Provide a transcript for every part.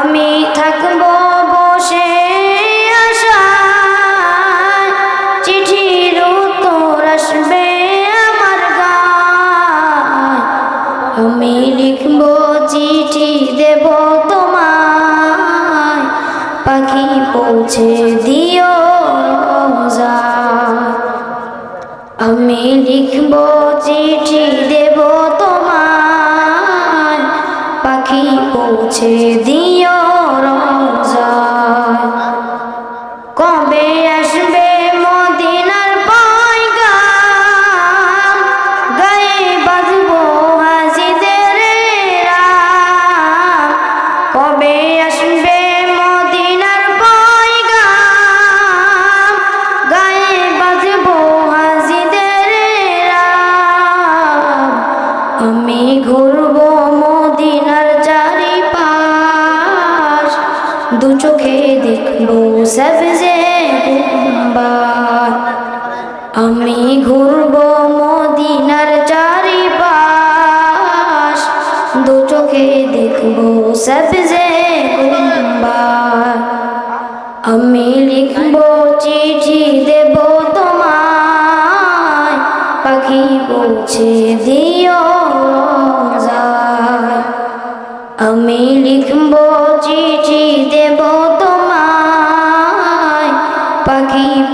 আমি থাকব বসে আশায়। চিঠির উত্তর আসবে আমার আমি লিখব চিঠি দেব তোমায়। পাখি পৌঁছে দিও। আমি লিখব চিঠি দেব তোমায়। পাখি পৌঁছে কবে আসবে দু চোখে দেখব সবজে আমি ঘুরবো মদিনার চারিপাশ, দু চোখে দেখব সবজে আমি লিখব চিঠি দেব তোমায়, পাখি পৌঁছে দিও। আমি লিখব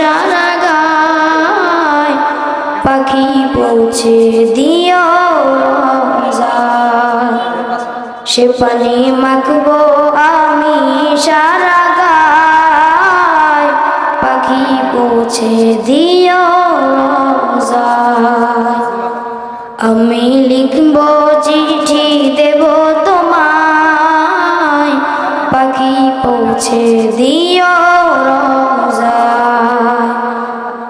সারা গায় পাখি পৌঁছে দিও সে পানি মাখবো আমি সারা গায়, পাখি পৌঁছে দিও আমি লিখব চিঠি দেব তোমায়, পাখি পৌঁছে দিও রোজায়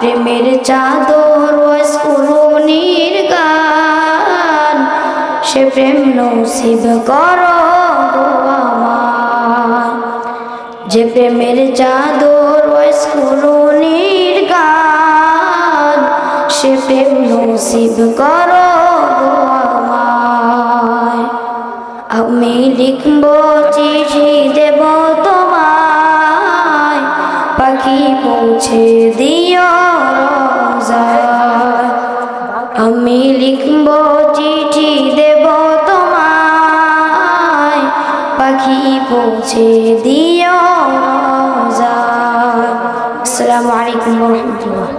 প্রেমের চাদর স্কুরুনির গান। সে প্রেম নসিব করো যে প্রেমের চাদর স্কুরুনির গান, সে প্রেম নসিব করো আমি লিখব পৌঁছে দিও আমি লিখব চিঠি দেব তোমায়। পাখি পৌঁছে দিও আসসালামু আলাইকুম রহমতুল্লাহ।